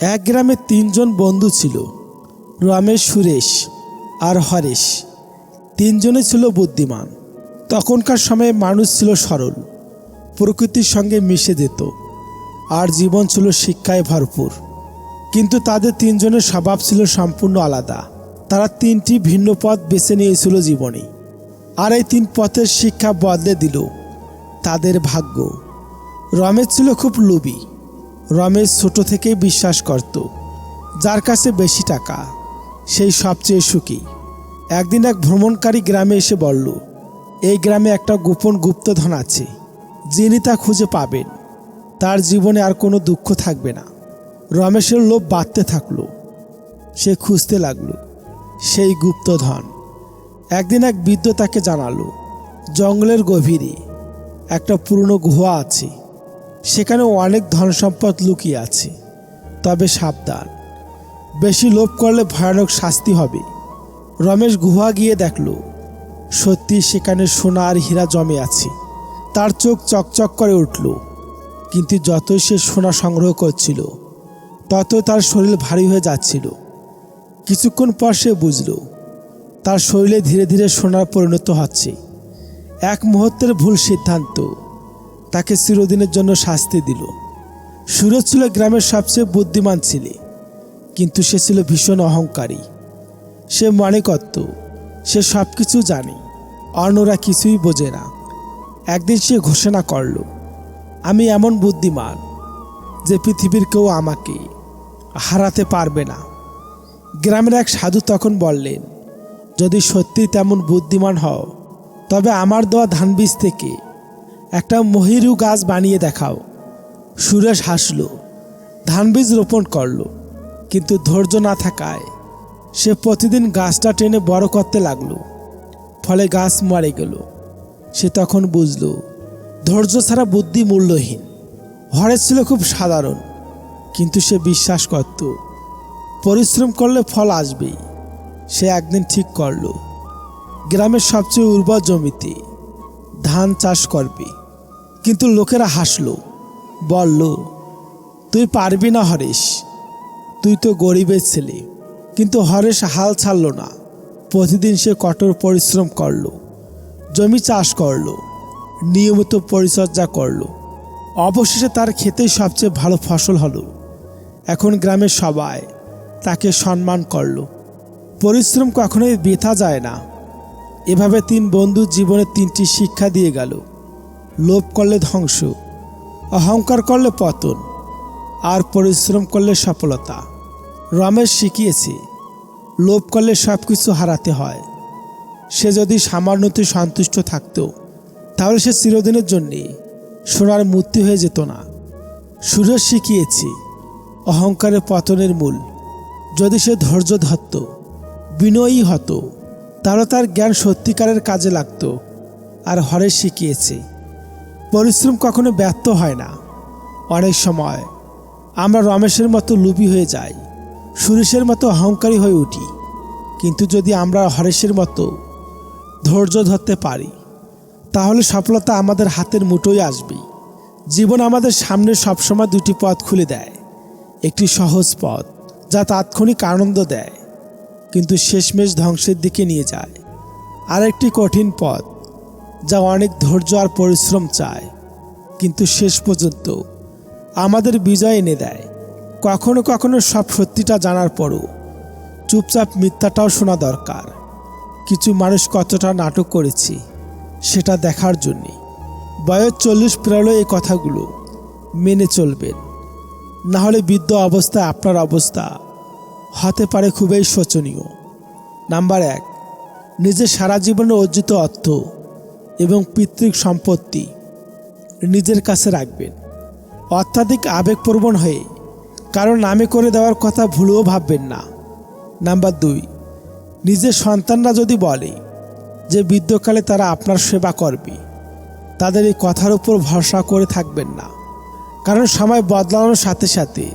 এক গ্রামে তিনজন বন্ধু ছিল, রমেশ, সুরেশ আর হরেশ। তিনজনে ছিল বুদ্ধিমান। তখনকার সময়ে মানুষ ছিল সরল, প্রকৃতির সঙ্গে মিশে যেত আর জীবন ছিল শিক্ষায় ভরপুর। কিন্তু তাদের তিনজনের স্বভাব ছিল সম্পূর্ণ আলাদা। তারা তিনটি ভিন্ন পথ বেছে নিয়েছিল জীবনে আর এই তিন পথের শিক্ষা বদলে দিল তাদের ভাগ্য। রমেশ ছিল খুব লোভী রমেশ ছোট থেকেই বিশ্বাস করত, যার কাছে বেশি টাকা, সেই সবচেয়ে সুখী। একদিন এক ভ্রমণকারী গ্রামে এসে বলল, এই গ্রামে একটা গোপন গুপ্তধন আছে, যিনি তা খুঁজে পাবেন। তার জীবনে আর কোনো দুঃখ থাকবে না। রমেশের লোভ বাড়তে থাকল। সে খুঁজতে লাগল, সেই গুপ্তধন। একদিন এক বৃদ্ধ তাকে জানালো, জঙ্গলের গভীরে একটা পুরনো গুহা আছে সেখানে অনেক ধন সম্পদ লুকিয়ে আছে। তবে সাবধান। বেশি লোভ করলে ভয়ানক শাস্তি হবে। রমেশ গুহা গিয়ে দেখল সত্যি সেখানে সোনা আর হীরা জমে আছে। তার চোখ চকচক করে উঠল, কিন্তু যতই সে সোনা সংগ্রহ করছিল, ততই তার শরীর ভারী হয়ে যাচ্ছিল। কিছুক্ষণ পর সে বুঝল, তার শরীরে ধীরে ধীরে সোনার পরিণত হচ্ছে। এক মুহূর্তের ভুল সিদ্ধান্ত। তাকে চিরদিনের জন্য শাস্তি দিল। সুরজ ছিল গ্রামের সবচেয়ে বুদ্ধিমান ছেলে, কিন্তু সে ছিল ভীষণ অহংকারী। সে মনে করত সে সব কিছু জানে, অন্যরা কিছুই বোঝে না। একদিন সে ঘোষণা করল, আমি এমন বুদ্ধিমান যে পৃথিবীর কেউ আমাকে হারাতে পারবে না। গ্রামের এক সাধু তখন বললেন, যদি সত্যি তেমন বুদ্ধিমান হও, তবে আমার দেওয়া ধান বীজ থেকে একটা মহিরু গাছ বানিয়ে দেখাও। সুরেশ হাসল। ধান বীজ রোপণ করল। কিন্তু ধৈর্য না থাকায় সে প্রতিদিন গাছটা টেনে বড় করতে লাগল। ফলে গাছ মারে গেল। সে তখন বুঝল, ধৈর্য ছাড়া বুদ্ধি মূল্যহীন। হরেশ ছিল খুব সাধারণ, কিন্তু সে বিশ্বাস করত, পরিশ্রম করলে ফল আসবেই। সে একদিন ঠিক করল, গ্রামের সবচেয়ে উর্বর জমিতে ধান চাষ করবে। কিন্তু লোকেরা হাসলো, বলল, তুই পারবি না হরেশ, তুই তো গরিবের ছেলে। কিন্তু হরেশ হাল ছাড়ল না। প্রতিদিন সে কঠোর পরিশ্রম করল, জমি চাষ করল, নিয়মিত পরিচর্যা করল। অবশেষে তার খেতেই সবচেয়ে ভালো ফসল হলো। এখন গ্রামের সবাই তাকে সম্মান করল। পরিশ্রম কখনোই বৃথা যায় না। এভাবে তিন বন্ধু জীবনে তিনটি শিক্ষা দিয়ে গেল। লোভ করলে ধ্বংস, অহংকার করলে পতন, আর পরিশ্রম করলে সফলতা। রমেশ শিখিয়েছে, লোভ করলে সব কিছু হারাতে হয়। সে যদি সামান্যতে সন্তুষ্ট থাকতো, তাহলে সে চিরদিনের জন্যে সোনার মূর্তি হয়ে যেত না। সুরেশ শিখিয়েছে অহংকারের পতনের মূল, যদি সে ধৈর্য ধরত, বিনয়ী হতো, তাহলে তার জ্ঞান সত্যিকারের কাজে লাগতো। আর হরে শিখিয়েছে পরিশ্রম কখনো ব্যর্থ হয় না। অনেক সময় আমরা রমেশের মতো লুবি হয়ে যাই, সুরেশের মতো অহংকারী হয়ে উঠি। কিন্তু যদি আমরা হরেশের মতো ধৈর্য ধরতে পারি, তাহলে সফলতা আমাদের হাতের মুঠোয় আসবে জীবন আমাদের সামনে সবসময় দুটি পথ খুলে দেয়। একটি সহজ পথ, যা তাৎক্ষণিক আনন্দ দেয়, কিন্তু শেষমেশ ধ্বংসের দিকে নিয়ে যায়। আর একটি কঠিন পথ যা অনেক ধৈর্য আর পরিশ্রম চায়। কিন্তু শেষ পর্যন্ত আমাদের বিজয় এনে দেয়। কখনো কখনো সব সত্যিটা জানার পরও চুপচাপ মিথ্যাটাও শোনা দরকার। কিছু মানুষ কতটা নাটক করেছি সেটা দেখার জন্যে। বয়স চল্লিশ পেরোলো এই কথাগুলো মেনে চলবেন। না হলে বৃদ্ধ অবস্থায় আপনার অবস্থা হতে পারে খুবই শোচনীয়। নাম্বার এক, নিজের সারা জীবনে অর্জিত অর্থ এবং পিতৃক সম্পত্তি নিজের কাছে রাখবেন। অত্যাধিক আবেগপ্রবণ হয়ে কারও নামে করে দেওয়ার কথা ভুলেও ভাববেন না। নাম্বার দুই, নিজের সন্তানরা যদি বলে যে বৃদ্ধকালে তারা আপনার সেবা করবে, তাদের এই কথার উপর ভরসা করে থাকবেন না। কারণ সময় বদলানোর সাথে সাথে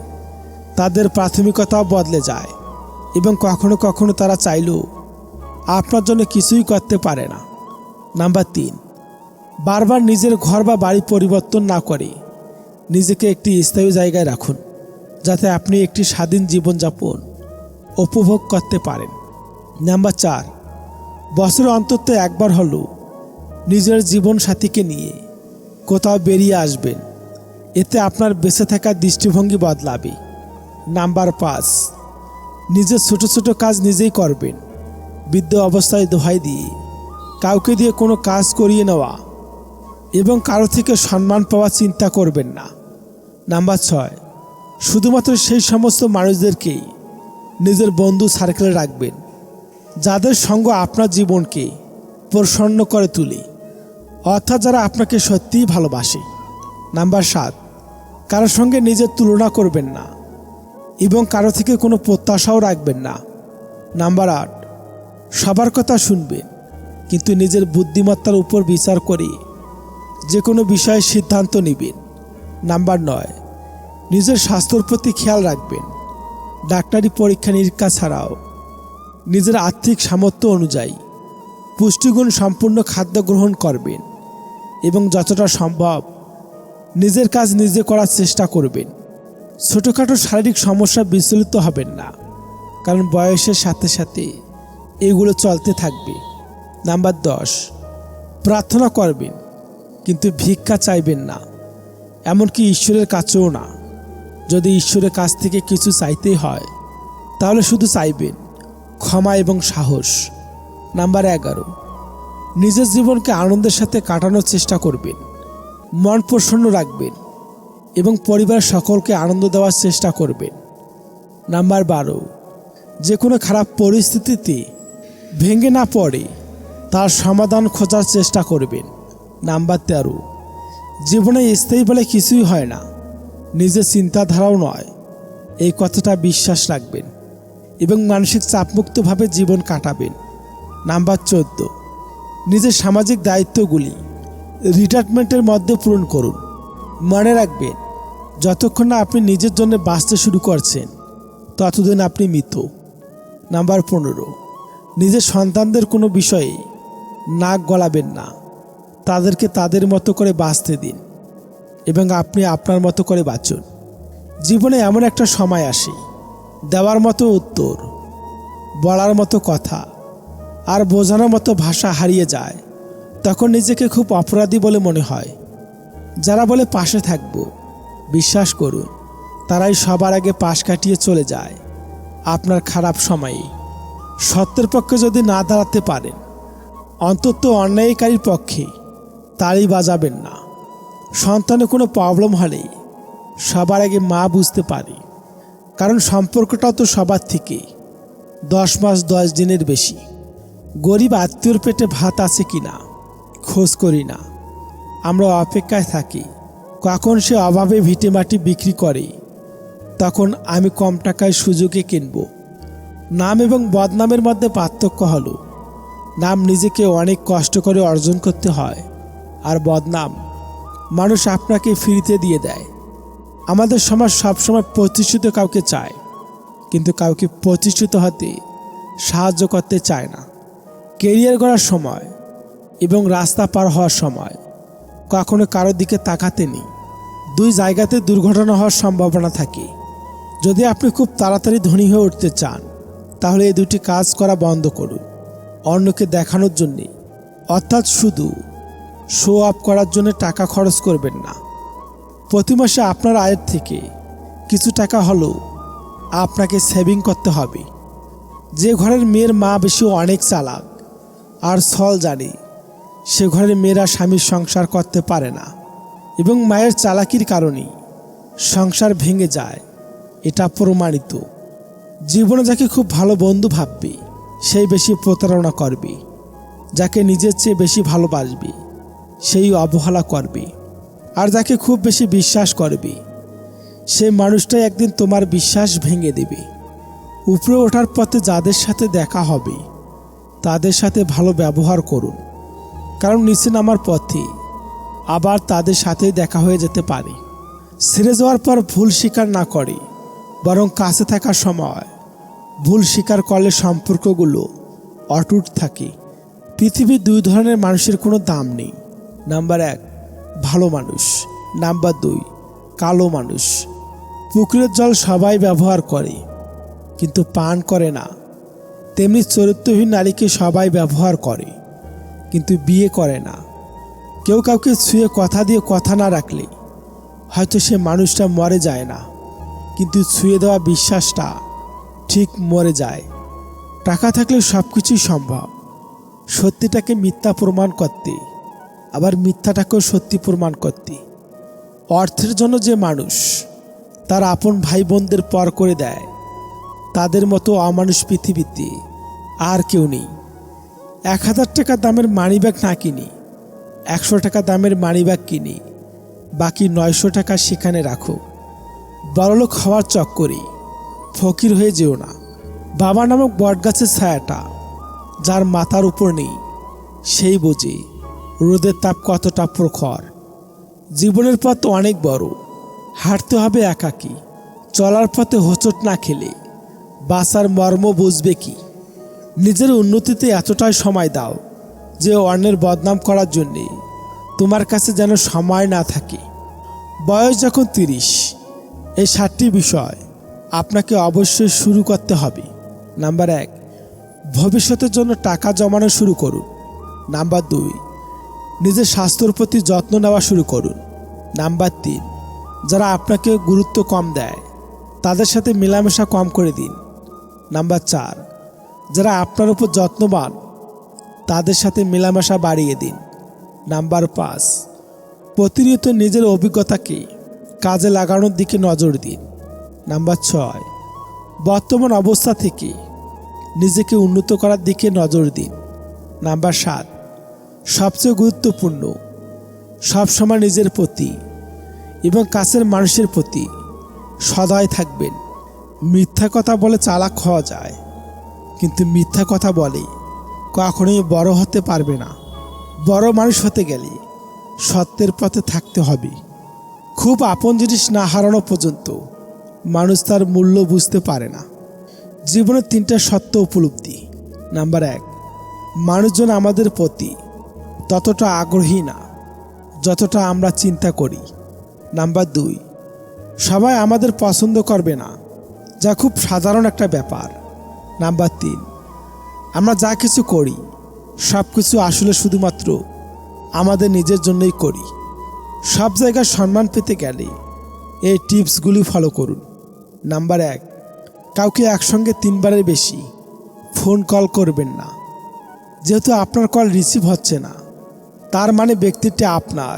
তাদের প্রাথমিকতাও বদলে যায় এবং কখনো কখনো তারা চাইলেও আপনার জন্য কিছুই করতে পারে না। নাম্বার তিন, বারবার নিজের ঘর বা বাড়ি পরিবর্তন না করে নিজেকে একটি স্থায়ী জায়গায় রাখুন, যাতে আপনি একটি স্বাধীন জীবনযাপন উপভোগ করতে পারেন। নাম্বার চার বছরে অন্তত একবার হলেও নিজের জীবন সাথীকে নিয়ে কোথাও বেরিয়ে আসবেন, এতে আপনার বেঁচে থাকার দৃষ্টিভঙ্গি বদলাবে। নাম্বার পাঁচ, নিজের ছোট ছোট কাজ নিজেই করবেন, বৃদ্ধ অবস্থায় দোহাই দিয়ে কাউকে দিয়ে কোনো কাজ করিয়ে নেওয়া এবং কারও থেকে সম্মান পাওয়া চিন্তা করবেন না। নাম্বার ছয়, শুধুমাত্র সেই সমস্ত মানুষদেরকেই নিজের বন্ধু সার্কেলে রাখবেন, যাদের সঙ্গ আপনার জীবনকে প্রসন্ন করে তুলে, অর্থাৎ যারা আপনাকে সত্যিই ভালোবাসে। নাম্বার সাত কারোর সঙ্গে নিজের তুলনা করবেন না এবং কারও থেকে কোনো প্রত্যাশাও রাখবেন না। নাম্বার আট, সবার কথা শুনবেন কিন্তু নিজের বুদ্ধিমত্তার উপর বিচার করে। যে কোনো বিষয়ে সিদ্ধান্ত নেবেন। নাম্বার নয়, নিজের স্বাস্থ্যর প্রতি খেয়াল রাখবেন। ডাক্তারি পরীক্ষা নিরীক্ষা ছাড়াও। নিজের আর্থিক সামর্থ্য অনুযায়ী। পুষ্টিগুণ সম্পূর্ণ খাদ্য গ্রহণ করবেন এবং যতটা সম্ভব নিজের কাজ নিজে করার চেষ্টা করবেন। ছোটোখাটো শারীরিক সমস্যা বিচলিত হবেন না, কারণ বয়সের সাথে সাথে এগুলো চলতে থাকবে। নাম্বার দশ, প্রার্থনা করবেন, কিন্তু ভিক্ষা চাইবেন না। এমনকি ঈশ্বরের কাছেও না। যদি ঈশ্বরের কাছ থেকে কিছু চাইতেই হয়, তাহলে শুধু চাইবেন, ক্ষমা এবং সাহস। নাম্বার এগারো, নিজের জীবনকে আনন্দের সাথে কাটানোর চেষ্টা করবেন, মন প্রসন্ন রাখবেন এবং পরিবার সকলকে আনন্দ দেওয়ার চেষ্টা করবেন। নাম্বার বারো, যে কোনো খারাপ পরিস্থিতিতে ভেঙে না পড়ে। তার সমাধান খোঁজার চেষ্টা করবেন। নাম্বার তেরো। জীবনে স্থায়ী বলে কিছুই হয় না। নিজের চিন্তাধারাও নয়। এই কথাটা বিশ্বাস রাখবেন এবং মানসিক চাপমুক্তভাবে জীবন কাটাবেন। নাম্বার চোদ্দ। নিজের সামাজিক দায়িত্বগুলি রিটায়ারমেন্টের মধ্যে পূরণ করুন। মনে রাখবেন, যতক্ষণ না আপনি নিজের জন্য বাঁচতে শুরু করছেন, ততদিন আপনি মৃত। নাম্বার পনেরো। নিজের সন্তানদের কোনো বিষয়ে নাক গলাবেন না। তাদেরকে তাদের মতো করে বাঁচতে দিন এবং আপনি আপনার মতো করে বাঁচুন। জীবনে এমন একটা সময় আসে, দেওয়ার মতো উত্তর, বলার মতো কথা, আর বোঝানোর মতো ভাষা হারিয়ে যায়, তখন নিজেকে খুব অপরাধী বলে মনে হয়। যারা বলে পাশে থাকব, বিশ্বাস করুন, তারাই সবার আগে পাশ কাটিয়ে চলে যায়। আপনার খারাপ সময়ে, সত্যের পক্ষে যদি না দাঁড়াতে পারেন অন্তত অন্যায়কারীর পক্ষে তারই বাজাবেন না। সন্তানে কোনো প্রবলেম হলে সবার আগে মা বুঝতে পারে, কারণ সম্পর্কটাও তো সবার থেকে দশ মাস দশ দিনের বেশি। গরিব আত্মীয়র পেটে ভাত আছে কি না, খোঁজ করি না। আমরা অপেক্ষায় থাকি, কখন সে অভাবে ভিটে মাটি বিক্রি করে, তখন আমি কম টাকায় সুযোগে কিনব। নাম এবং বদনামের মধ্যে পার্থক্য হলো। নাম নিজেকে অনেক কষ্ট করে অর্জন করতে হয়। আর বদনাম মানুষ আপনাকে ফ্রিতে দিয়ে দেয়। আমাদের সমাজ সবসময় প্রতিষ্ঠিত কাউকে চায়, কিন্তু কাউকে প্রতিষ্ঠিত হতে সাহায্য করতে চায় না। কেরিয়ার গড়ার সময় এবং রাস্তা পার হওয়ার সময় কখনো কারোর দিকে তাকাতে নেই। দুই জায়গাতে দুর্ঘটনা হওয়ার সম্ভাবনা থাকে। যদি আপনি খুব তাড়াতাড়ি ধনী হয়ে উঠতে চান, তাহলে এই দুটি কাজ করা বন্ধ করুন। অন্যকে দেখানোর জন্যে। অর্থাৎ শুধু শো আপ করার জন্য টাকা খরচ করবেন না। প্রতি মাসে আপনার আয়ের থেকে কিছু টাকা হলেও আপনাকে সেভিং করতে হবে। যে ঘরের মেয়ের মা বেশি অনেক চালাক আর ছল জানে, সে ঘরের মেয়েরা স্বামীর সংসার করতে পারে না এবং মায়ের চালাকির কারণেই সংসার ভেঙে যায়। এটা প্রমাণিত। জীবনে যাকে খুব ভালো বন্ধু ভাববে সেই বেশি প্রতারণা করবে, যাকে নিজের চেয়ে বেশি ভালোবাসবে, সেই অবহেলা করবে, আর যাকে খুব বেশি বিশ্বাস করবে। সে মানুষটাই একদিন তোমার বিশ্বাস ভেঙে দেবে। উপরে ওঠার পথে যাদের সাথে দেখা হবে, তাদের সাথে ভালো ব্যবহার করুন, কারণ নিচে নামার পথে আবার তাদের সাথেই দেখা হয়ে যেতে পারে। ছেড়ে যাওয়ার পর ভুল স্বীকার না করে, বরং কাছে থাকার সময় ভুল স্বীকার করলে সম্পর্কগুলো অটুট থাকে। পৃথিবীর দুই ধরনের মানুষের কোনো দাম নেই। নাম্বার এক, ভালো মানুষ। নাম্বার দুই, কালো মানুষ। পুকুরের জল সবাই ব্যবহার করে, কিন্তু পান করে না। তেমনি চরিত্রহীন নারীকে সবাই ব্যবহার করে, কিন্তু বিয়ে করে না। কেউ কাউকে ছুঁয়ে কথা দিয়ে কথা না রাখলে হয়তো সে মানুষটা মরে যায় না, কিন্তু ছুঁয়ে দেওয়া বিশ্বাসটা ঠিক মরে যায়। টাকা থাকলে সব কিছুই সম্ভব। সত্যিটাকে মিথ্যা প্রমাণ করতে। আবার মিথ্যাটাকেও সত্যি প্রমাণ করতে। অর্থের জন্য যে মানুষ, তার আপন ভাই বোনদের পর করে দেয়। তাদের মতো অমানুষ পৃথিবীতে আর কেউ নেই। এক হাজার টাকা দামের মানিব্যাগ না কিনি, একশো টাকা দামের মানিব্যাগ কিনি, বাকি নয়শো টাকা সেখানে রাখো। বড়লোক হওয়ার চক্করে ফকির হয়ে যেও না। বাবা নামক বটগাছের ছায়াটা, যার মাথার উপর নেই, সেই বোঝে রোদের তাপ কতটা প্রখর। জীবনের পথ অনেক বড়, হাঁটতে হবে একাকী, চলার পথে হোঁচট না খেলে বাসার মর্ম বুঝবে কি? নিজের উন্নতিতে এতটাই সময় দাও, যে অন্যের বদনাম করার জন্যে তোমার কাছে যেন সময় না থাকে। বয়স যখন তিরিশ, এই সাতটি বিষয় আপনাকে অবশ্যই শুরু করতে হবে। নাম্বার এক, ভবিষ্যতের জন্য টাকা জমানো শুরু করুন। নাম্বার দুই, নিজের স্বাস্থ্যর প্রতি যত্ন নেওয়া শুরু করুন। নাম্বার তিন, যারা আপনাকে গুরুত্ব কম দেয়, তাদের সাথে মেলামেশা কম করে দিন। নাম্বার চার, যারা আপনার উপর যত্নবান, তাদের সাথে মেলামেশা বাড়িয়ে দিন। নাম্বার পাঁচ, প্রতিনিয়ত নিজের অভিজ্ঞতাকে কাজে লাগানোর দিকে নজর দিন। নাম্বার ছয়, বর্তমান অবস্থা থেকে নিজেকে উন্নত করার দিকে নজর দিন। নাম্বার সাত, সবচেয়ে গুরুত্বপূর্ণ, সবসময় নিজের প্রতি এবং কাছের মানুষের প্রতি সদয় থাকবেন। মিথ্যা কথা বলে চালাক হওয়া যায়, কিন্তু মিথ্যা কথা বলে কখনোই বড় হতে পারবে না। বড় মানুষ হতে গেলে সত্যের পথে থাকতে হবে। খুব আপন জিনিস না হারানো পর্যন্ত মানুষ তার মূল্য বুঝতে পারে না। জীবনের তিনটা সত্য উপলব্ধি। নাম্বার এক, মানুষজন আমাদের প্রতি ততটা আগ্রহী না, যতটা আমরা চিন্তা করি। নাম্বার দুই, সবাই আমাদের পছন্দ করবে না, যা খুব সাধারণ একটা ব্যাপার। নাম্বার তিন, আমরা যা কিছু করি, সব কিছু আসলে শুধুমাত্র আমাদের নিজের জন্যই করি। সব জায়গায় সম্মান পেতে গেলে এই টিপসগুলি ফলো করুন। নাম্বার এক, কাউকে একসঙ্গে তিনবারের বেশি ফোন কল করবেন না। যেহেতু আপনার কল রিসিভ হচ্ছে না, তার মানে ব্যক্তিটি আপনার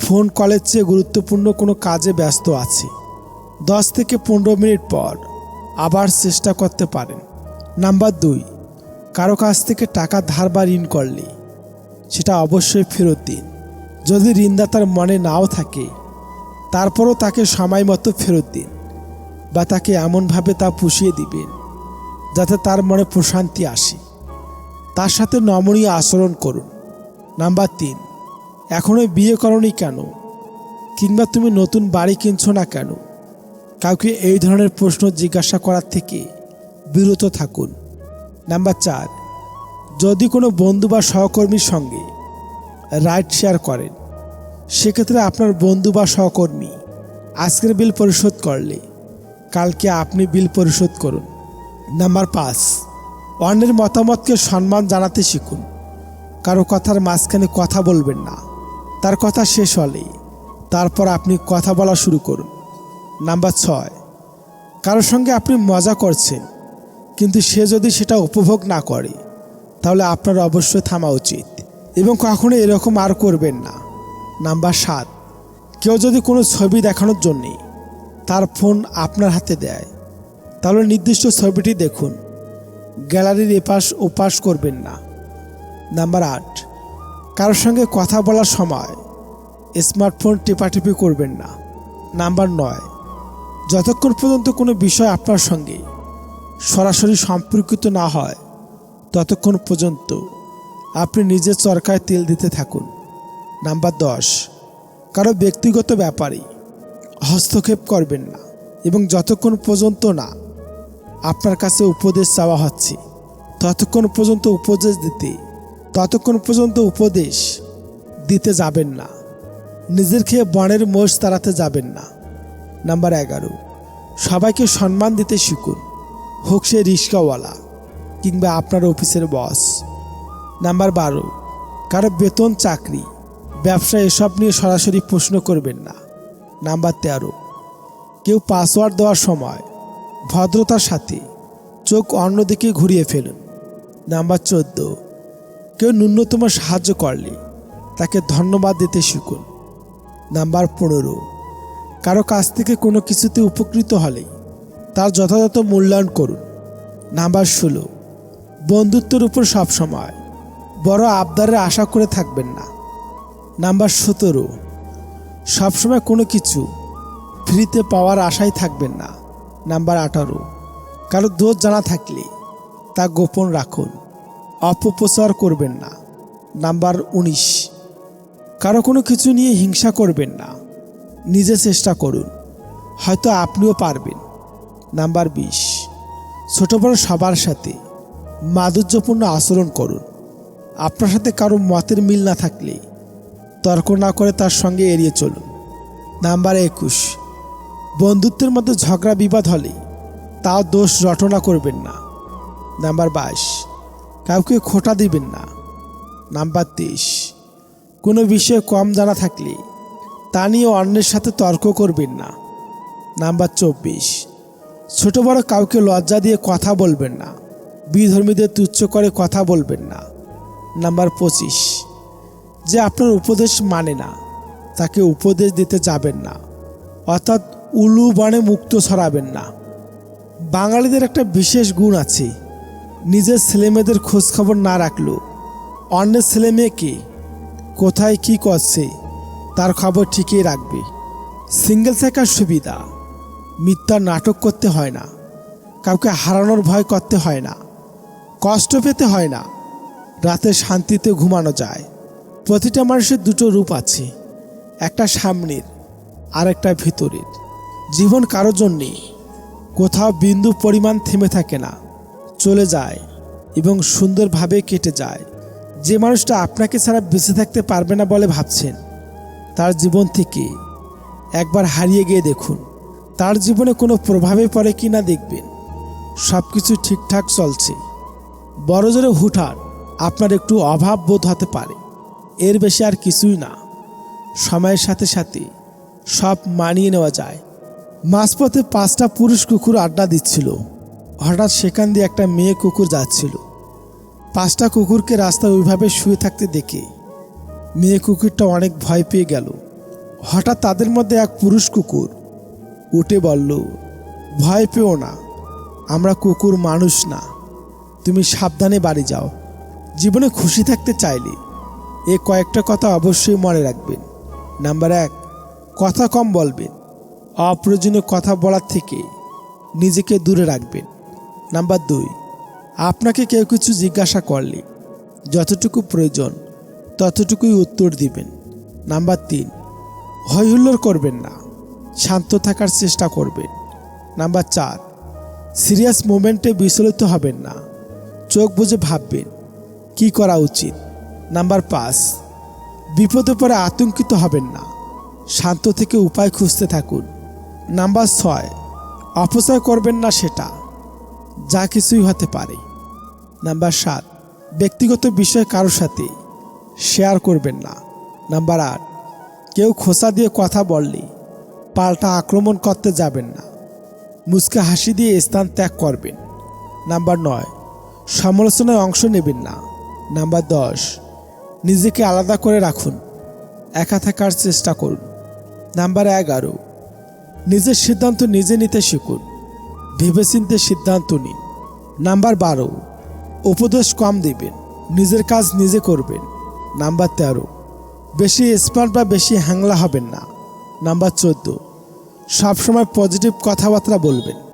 ফোন কলের চেয়ে গুরুত্বপূর্ণ কোনো কাজে ব্যস্ত আছে। দশ থেকে পনেরো মিনিট পর আবার চেষ্টা করতে পারেন। নাম্বার দুই, কারও কাছ থেকে টাকা ধার বা ঋণ করলে সেটা অবশ্যই ফেরত দিন। যদি ঋণদাতার মনে নাও থাকে, তারপরও তাকে সময় মতো ফেরত দিন। বা তাকে এমনভাবে তা পুষিয়ে দিবেন, যাতে তার মনে প্রশান্তি আসে। তার সাথে নমনীয় আচরণ করুন। নাম্বার তিন এখনও বিয়ে করনি কেন? কিংবা তুমি নতুন বাড়ি কিনছো না কেন? কাউকে এই ধরনের প্রশ্ন জিজ্ঞাসা করার থেকে বিরত থাকুন। নাম্বার চার, যদি কোনো বন্ধু বা সহকর্মীর সঙ্গে রাইড শেয়ার করেন, সেক্ষেত্রে আপনার বন্ধু বা সহকর্মী আজকের বিল পরিশোধ করলে কালকে আপনি বিল পরিশোধ করুন। নাম্বার পাঁচ, অন্যের মতামতকে সম্মান জানাতে শিখুন। কারও কথার মাঝখানে কথা বলবেন না। তার কথা শেষ হলে তারপর আপনি কথা বলা শুরু করুন। নাম্বার ছয়, কারোর সঙ্গে আপনি মজা করছেন, কিন্তু সে যদি সেটা উপভোগ না করে, তাহলে আপনার অবশ্যই থামা উচিত এবং কখনো এরকম আর করবেন না। নাম্বার সাত, কেউ যদি কোনো ছবি দেখানোর জন্যে তার ফোন আপনার হাতে দেয়। তাহলে নির্দিষ্ট ছবিটি দেখুন। গ্যালারির এপাশ ওপাশ করবেন না। নাম্বার আট। কারোর সঙ্গে কথা বলার সময় স্মার্টফোন টেপাটেপি করবেন না। নাম্বার নয়। যতক্ষণ পর্যন্ত কোনো বিষয় আপনার সঙ্গে সরাসরি সম্পর্কিত না হয়, ততক্ষণ পর্যন্ত আপনি নিজের চরকায় তেল দিতে থাকুন। নাম্বার দশ। কারও ব্যক্তিগত ব্যাপারে হস্তক্ষেপ করবেন না এবং যতক্ষণ পর্যন্ত না আপনার কাছে উপদেশ চাওয়া হচ্ছে, ততক্ষণ পর্যন্ত উপদেশ দিতে, ততক্ষণ পর্যন্ত উপদেশ দিতে যাবেন না। নিজের খেয়ে বনের মোষ তাড়াতে যাবেন না। নাম্বার এগারো, সবাইকে সম্মান দিতে শিখুন। হোক সে রিক্সাওয়ালা কিংবা আপনার অফিসের বস। নাম্বার বারো, কারও বেতন চাকরি ব্যবসা এসব নিয়ে সরাসরি প্রশ্ন করবেন না। নাম্বার তেরো। কেউ পাসওয়ার্ড দেওয়ার সময় ভদ্রতার সাথে চোখ অন্যদিকে ঘুরিয়ে ফেলুন। নাম্বার চোদ্দ। কেউ ন্যূনতম সাহায্য করলে তাকে ধন্যবাদ দিতে শিখুন। নাম্বার পনেরো। কারও কাছ থেকে কোনো কিছুতে উপকৃত হলে তার যথাযথ মূল্যায়ন করুন। নাম্বার ষোলো। বন্ধুত্বের উপর সবসময় বড় আবদারের আশা করে থাকবেন না। নাম্বার সতেরো। সবসময় কোনো কিছু ফ্রিতে পাওয়ার আশায় থাকবেন না। নাম্বার আঠারো। কারও দোষ জানা থাকলে তা গোপন রাখুন। অপপ্রচার করবেন না। নাম্বার উনিশ। কারও কোনো কিছু নিয়ে হিংসা করবেন না। নিজে চেষ্টা করুন। হয়তো আপনিও পারবেন। নাম্বার বিশ। ছোট বড় সবার সাথে মাধুর্যপূর্ণ আচরণ করুন। আপনার সাথে কারও মতের মিল না থাকলে তর্ক না করে তার সঙ্গে এড়িয়ে চলুন। নাম্বার একুশ। বন্ধুত্বের মধ্যে ঝগড়া বিবাদ হলে তাও দোষ রটনা করবেন না। নাম্বার বাইশ। কাউকে খোটা দিবেন না। নাম্বার তেইশ। কোনো বিষয়ে কম জানা থাকলে তা নিয়ে অন্যের সাথে তর্ক করবেন না। নাম্বার চব্বিশ। ছোট বড় কাউকে লজ্জা দিয়ে কথা বলবেন না। বিধর্মীদের তুচ্ছ করে কথা বলবেন না। নাম্বার পঁচিশ। যে আপনার উপদেশ মানে না, তাকে উপদেশ দিতে যাবেন না, অর্থাৎ উলু বানে মুক্ত ছড়াবেন না। বাঙালিদের একটা বিশেষ গুণ আছে, নিজের ছেলেমেয়েদের খোঁজখবর না রাখলেও অন্যের ছেলে মেয়েকে কোথায় কি করছে, তার খবর ঠিকই রাখবে। সিঙ্গেল থাকার সুবিধা, মিথ্যা নাটক করতে হয় না, কাউকে হারানোর ভয় করতে হয় না, কষ্ট পেতে হয় না, রাতে শান্তিতে ঘুমানো যায়। প্রতিটা মানুষের দুটো রূপ আছে, একটা সামনের আর একটা ভিতরের। জীবন কারোর জন্যে কোথাও বিন্দু পরিমাণ থেমে থাকে না, চলে যায় এবং সুন্দরভাবে কেটে যায়। যে মানুষটা আপনাকে ছাড়া বেঁচে থাকতে পারবে না বলে ভাবছেন, তার জীবন থেকে একবার হারিয়ে গিয়ে দেখুন, তার জীবনে কোনো প্রভাবে পড়ে কি না দেখবেন। সব কিছু ঠিকঠাক চলছে। বড় জোরে হুঠার আপনার একটু অভাব বোধ হতে পারে। এর বেশি আর কিছুই না। সময়ের সাথে সাথে সব মানিয়ে নেওয়া যায়। মাঝপথে পাঁচটা পুরুষ কুকুর আড্ডা দিচ্ছিল। হঠাৎ সেখান দিয়ে একটা মেয়ে কুকুর যাচ্ছিল। পাঁচটা কুকুরকে রাস্তায় ওইভাবে শুয়ে থাকতে দেখে মেয়ে কুকুরটা অনেক ভয় পেয়ে গেল। হঠাৎ তাদের মধ্যে এক পুরুষ কুকুর উঠে বলল, ভয় পেও না, আমরা কুকুর মানুষ না। তুমি সাবধানে বাড়ি যাও। জীবনে খুশি থাকতে চাইলে এ কয়েকটা কথা অবশ্যই মনে রাখবেন। নাম্বার এক, কথা কম বলবেন। অপ্রয়োজনীয় কথা বলার থেকে নিজেকে দূরে রাখবেন। নাম্বার দুই, আপনাকে কেউ কিছু জিজ্ঞাসা করলে যতটুকু প্রয়োজন ততটুকুই উত্তর দিবেন। নাম্বার তিন হইহুল্লোড় করবেন না। শান্ত থাকার চেষ্টা করবেন। নাম্বার চার, সিরিয়াস মোমেন্টে বিচলিত হবেন না। চোখ বুঝে ভাববেন, কি করা উচিত? নাম্বার পাঁচ, বিপদে পরে আতঙ্কিত হবেন না। শান্ত থেকে উপায় খুঁজতে থাকুন। নাম্বার ছয়, অপচয় করবেন না সেটা। যা কিছুই হতে পারে। নাম্বার সাত, ব্যক্তিগত বিষয় কারোর সাথে শেয়ার করবেন না। নাম্বার আট, কেউ খোসা দিয়ে কথা বললে পাল্টা আক্রমণ করতে যাবেন না। মুচকে হাসি দিয়ে স্থান ত্যাগ করবেন। নাম্বার নয়, সমালোচনায় অংশ নেবেন না। নাম্বার দশ নিজেকে আলাদা করে রাখুন। একা থাকার চেষ্টা করুন। নাম্বার এগারো। নিজের সিদ্ধান্ত নিজে নিতে শিখুন। ভেবেচিন্তে সিদ্ধান্ত নিন। নাম্বার বারো। উপদেশ কম দেবেন। নিজের কাজ নিজে করবেন। নাম্বার তেরো। বেশি স্মার্ট বা বেশি হ্যাংলা হবেন না। নাম্বার চোদ্দ। সবসময় পজিটিভ কথাবার্তা বলবেন।